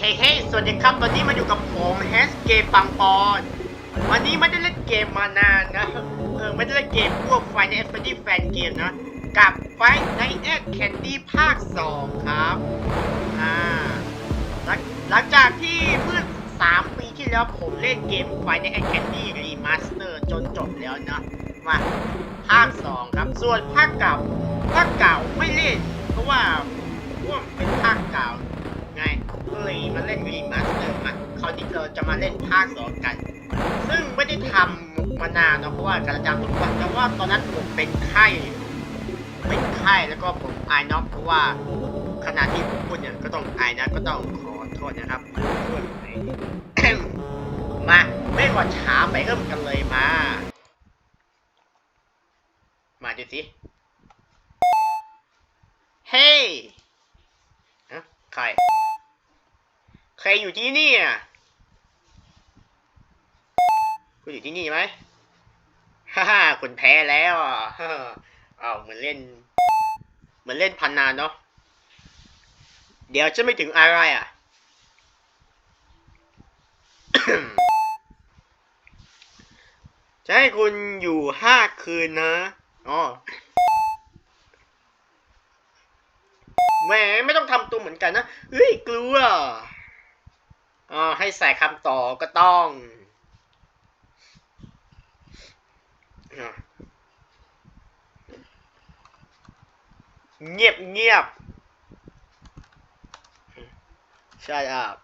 เฮ้เฮ้สวัสดีครับ วันนี้มาอยู่กับผมแฮสเกมปังปอนวันนี้ไม่ได้เล่นเกมมานานนะ เออไม่ได้เล่นเกมพวกไฟในเอสเปดี้แฟนเกมนะ กับไฟในแอดแคนดี้ภาค 2 ครับ อ่าหลังหลังจากที่เมื่อ3ปีที่แล้วผมเล่นเกมไฟในแอดแคนดี้รีมาสเตอร์จนจบแล้วนะ มาภาค 2 ครับ ส่วนภาคเก่า ภาคเก่าไม่เล่น เพราะว่าว่าเป็นภาคเก่า ก็เลยมาเล่นรีมาสเตอร์มาคราวนี้เราจะมาเล่นภาค2กัน ซึ่งไม่ได้ทำมานานนะเพราะว่ากระจางทุกวันแต่ว่าตอนนั้นผมเป็นไข้ เป็นไข้แล้วก็ผมไอน็อกเพราะว่าขณะที่ผมพูดเนี่ยก็ต้องไอนะก็ต้องขอโทษนะครับขอโทษไอ้มาไม่กว่าช้าไปเริ่มกันเลยมา มาดูสิ เฮ้ยใคร ใครอยู่ที่นี่อะคุณอยู่ที่นี่ไหมฮ่าฮ่าคุณแพ้แล้วอะเอาเหมือนเล่น เหมือนเล่นพันนานเนาะ เดี๋ยวจะไม่ถึงอะไรอะ จะให้คุณอยู่ห้าคืนนะ อ๋อแหมไม่ต้องทำตัวเหมือนกันนะ เฮ้ยกลัว อ๋อให้ใส่คำต่อก็ต้องเงียบเงียบ Shut up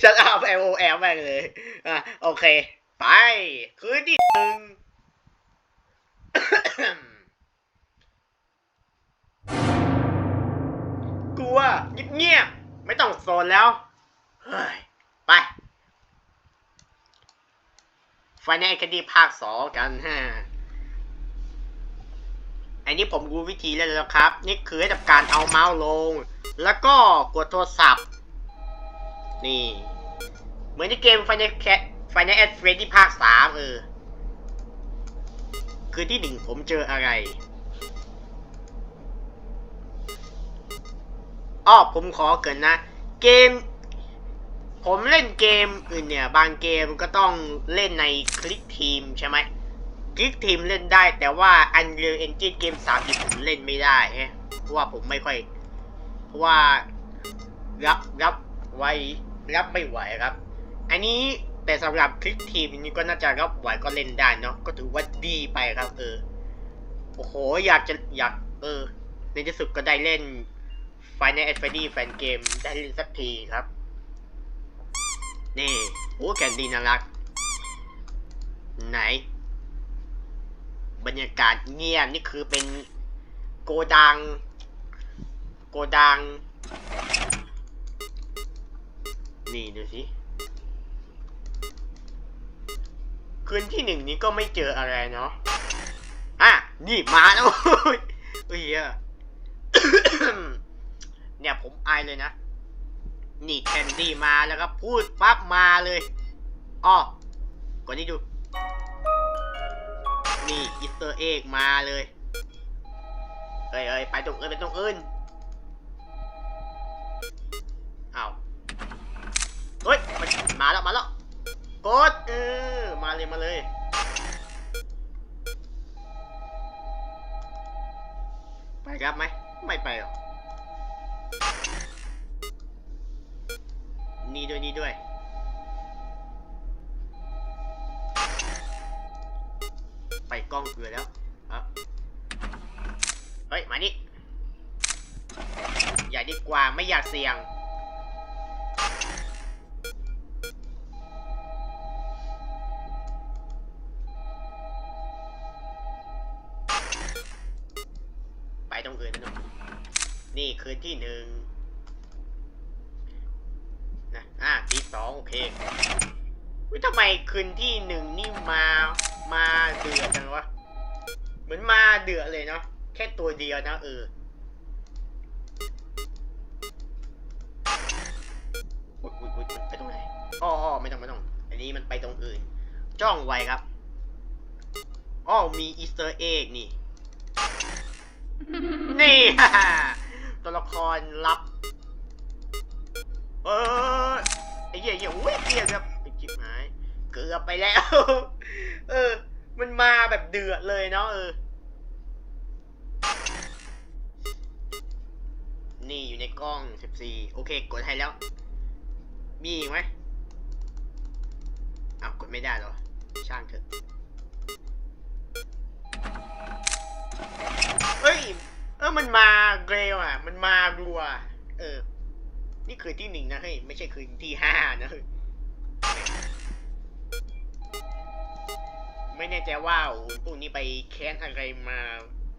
Shut up L O L แม่งเลย อะ โอเค ไป คืนที่หนึ่ง ไฟในคดีภาคสองกันฮะอันนี้ผมรู้วิธีเล่นแล้วครับ นี่คือให้ทำการเอาเมาส์ลง แล้วก็กดโทรศัพท์ นี่ เหมือนในเกมไฟในแคไฟในแอดเฟรดที่ภาคสามเออ คือที่หนึ่งผมเจออะไรอ้อผมขอเกินนะ เกม ผมเล่นเกมอื่นเนี่ย บางเกมก็ต้องเล่นในคลิกทีมใช่ไหมคลิกทีมเล่นได้แต่ว่า Unreal Engine เกมสามผมเล่นไม่ได้ฮะเพราะว่าผมไม่ค่อย เพราะว่ารับรับไว้รับไม่ไหวครับ อันนี้แต่สำหรับคลิกทีมนี้ก็น่าจะรับไหวก็เล่นได้เนาะก็ถือว่าดีไปครับเออโอ้โหอยากจะอยากเออในที่สุดก็ได้เล่น Final a d v e n t u r e แฟนเกมได้เล่นสักทีครับ นี่โอ้แคนดีน่ารัก ไหน บรรยากาศเงียบนี่คือเป็นโกดัง โกดัง นี่ดูสิคืนที่หนึ่งนี้ก็ไม่เจออะไรเนาะอะ นี่มาแล้วเฮ้ยเหี้ยเนี่ยผมอายเลยนะ นี่แคนดี้มาแล้วก็พูดปั๊บมาเลยอ้อกดนี่ดู นี่อิสเตอร์เอกมาเลยเอ้ยเอ้ยไปตรงเอื่นไปตรงอื่นเอาเฮ้ยมันมาแล้วมาแล้วกดเออมาเลยมาเลยไปครับไหมไม่ไปหรอก นี่ด้วยนี่ด้วย ไปกล้องเกลือแล้วอะเฮ้ย มานี่ อย่าดีกว่าไม่อยากเสี่ยง ไปตรงอื่นนะหนุ่มนี่คืนที่หนึ่งนะอะ ทีสองโอเควิทำไมคืนที่หนึ่งนี่มามาเดือดจังวะ เหมือนมาเดือดเลยเนาะแค่ตัวเดียวนะเอออุ๊ยอุ๊ยอุ๊ยไปตรงไหนอ้อไม่ต้องไม่ต้อง อันนี้มันไปตรงอื่น จ้องไว้ครับอ้อมีอีสเตอร์เอ็กนี่ นี่ตัวละครลับ เออ ไอ้เหี้ยเหี้ยอุ้ยเหี้ยครับไอ้จิบหายเกือบไปแล้ว เออ มันมาแบบเดือดเลยเนาะเออ นี่อยู่ในกล้อง 14 โอเค กดให้แล้ว มีอีกไหมอ้าวกดไม่ได้หรอ ช่างเถอะ เฮ้ย เออมันมาเกรลอะ มันมารัว เออ นี่คือที่หนึ่งนะเฮ้ยไม่ใช่คือที่ห้านะไม่แน่ใจว่าพวกนี้ไปแค้นอะไรมา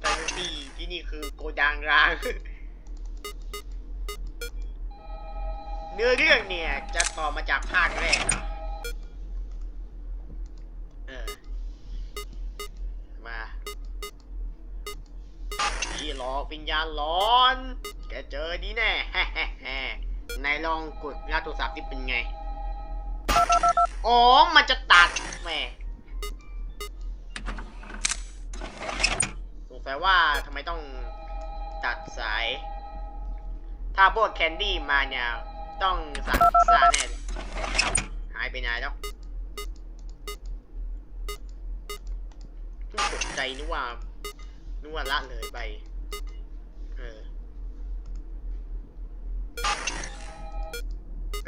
แต่ที่ที่นี่คือโกดังร้างเนื้อเรื่องเนี่ยจะต่อมาจากภาคแรกเนาะเออ มาพี่หลอกวิญญาณหลอน แกเจอดีแน่ นายลองกดรับโทรศัพท์ที่เป็นไง อ๋อ มันจะตัดแหม่สงสัยว่าทำไมต้องตัดสาย ถ้าพวกแคนดี้มาเนี่ย ต้องสั่งซ่าแน่หายไปนานแล้วตกใจนึกว่านึกว่าละเลยไป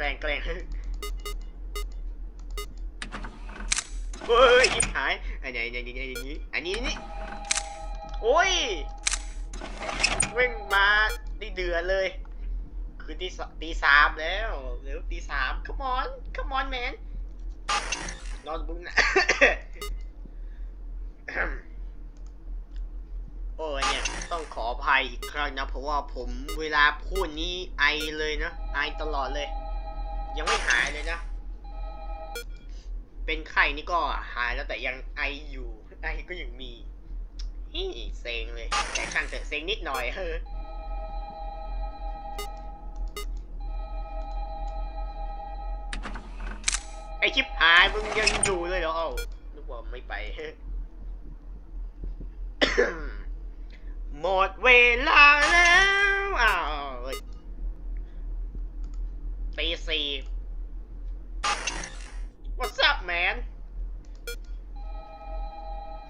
ล้งแกล้งเฮ้ยยิบหายอันไหนอันนี้อันนี้อันนี้นี่โอ้ยเว่งมาได้เดือดเลย คือตีสตีสามแล้วเร็วตีสาม come on come on man นอนบุ้งนะโอ้ยเนี่ยต้องขออภัยอีกครั้งนะ เพราะว่าผมเวลาพูดนี้ไอเลยนะ ไอตลอดเลย ยังไม่หายเลยนะ เป็นไข้นี่ก็หายแล้วแต่ยังไออยู่ไอก็ยังมีฮี่เซ็งเลยแต่ช่างเถอะเซ็งนิดหน่อยเฮ้อไอชิปหายมึงยังอยู่เลยเหรอเอ้านึกว่าไม่ไปหมดเวลาแล้วอ้าว ตีสี่ What's up man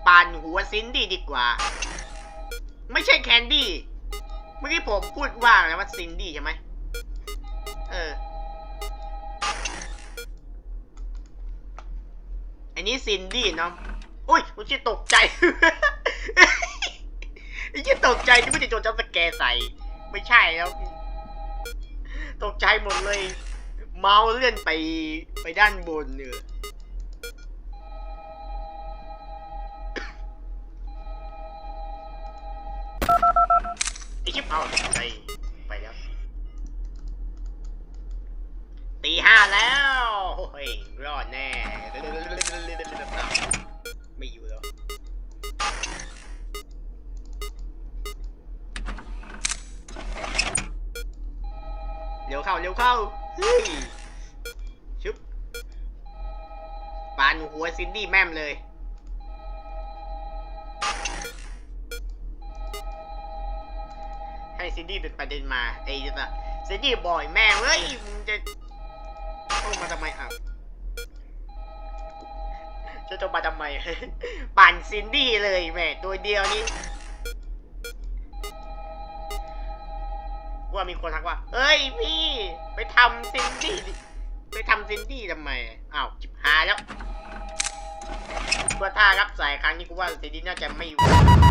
ปั่นหัวซินดี้ดีกว่า ไม่ใช่แคนดี้เมื่อกี้ผมพูดว่าอะไรว่าซินดี้ใช่ไหมเออ อันนี้ซินดี้เนาะอุ้ยผมจะตกใจไอ้ที่ตกใจที่ไม่ได้โดนจับสแกใส่ ไม่ใช่แล้ว ตกใจหมดเลย เมาส์เลื่อนไปไปด้านบนเนอไอ้ชิบเอาตกใจไปแล้วตีห้าแล้วโอ้ยรอดแน่ เร็วเข้าเร็วเข้าชุบปานหัวซินดี้แม่มเลยให้ซินดี้เดินไปเดินมาไอ้จะซินดี้บ่อยแม่เฮ้ยมึงจะเข้ามาทำไมอะจะจะมาทำไมปั่นซินดี้เลยแม่ตัวเดียวนี้ ว่ามีคนทักว่า เอ้ยพี่ไปทำซินดี้ไปทำซินดี้ทำไมอ้าวจิบหายแล้วเพื่อถ้ารับสายครั้งนี้กูว่าซินดี้น่าจะไม่อยู่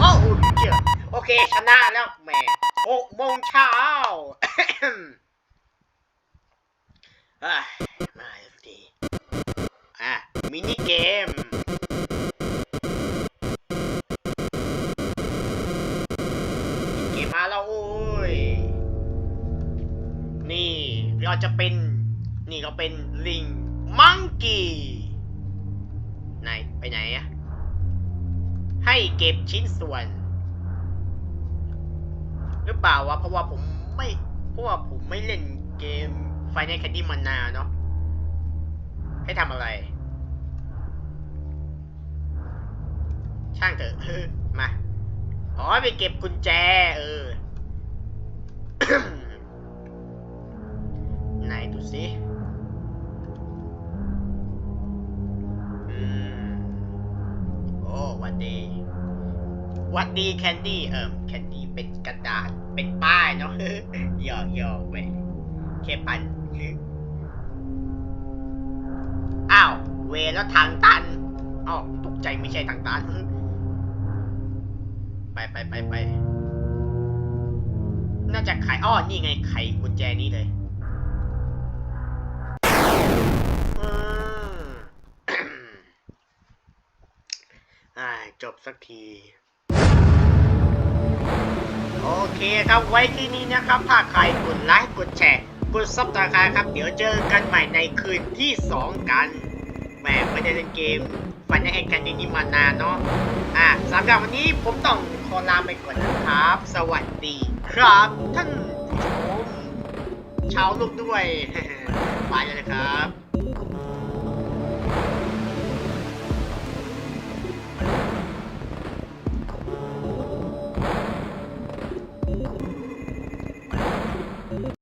โอ้โหเจ๋อโอเคชนะแล้วแหม่หกโมงเช้าอะมาสักทีอะมินิเกมเกมมาแล้วโอ้ เราจะเป็นนี่เราเป็นลิงมังกี้ไหนไปไหนอะให้เก็บชิ้นส่วน หรือเปล่าวะเพราะว่าผมไม่เพราะว่าผมไม่เล่นเกมไฟในแคนดี้มานานเนาะให้ทำอะไร ช่างเถอะมาอ๋อไปเก็บกุญแจ เออูสิโอ้วัดดีวัดดีแคนดี้เอิมแคนดี้เป็นกระดาษเป็นป้ายเนาะหยอกหยอกเว้ยเคปันอ้าวเวแล้วทางตันอ้อวตกใจไม่ใช่ทางตัน ไปไปไปไปน่าจะไขอ้อนี่ไงไขกุญแจนี้เลย จบสักที โอเคครับไว้ที่นี้นะครับถ้าใครกดไลค์กดแชร์กดซับสไครต์ครับเดี๋ยวเจอกันใหม่ในคืนที่ 2 กันแหมไม่ได้เล่นเกมฟันแอนกันนี้มานานเนาะอะสำหรับวันนี้ผมต้องขอลาไปก่อนนะครับ สวัสดีครับ ท่านผู้ชมชาวลูกด้วยไปเลยครับ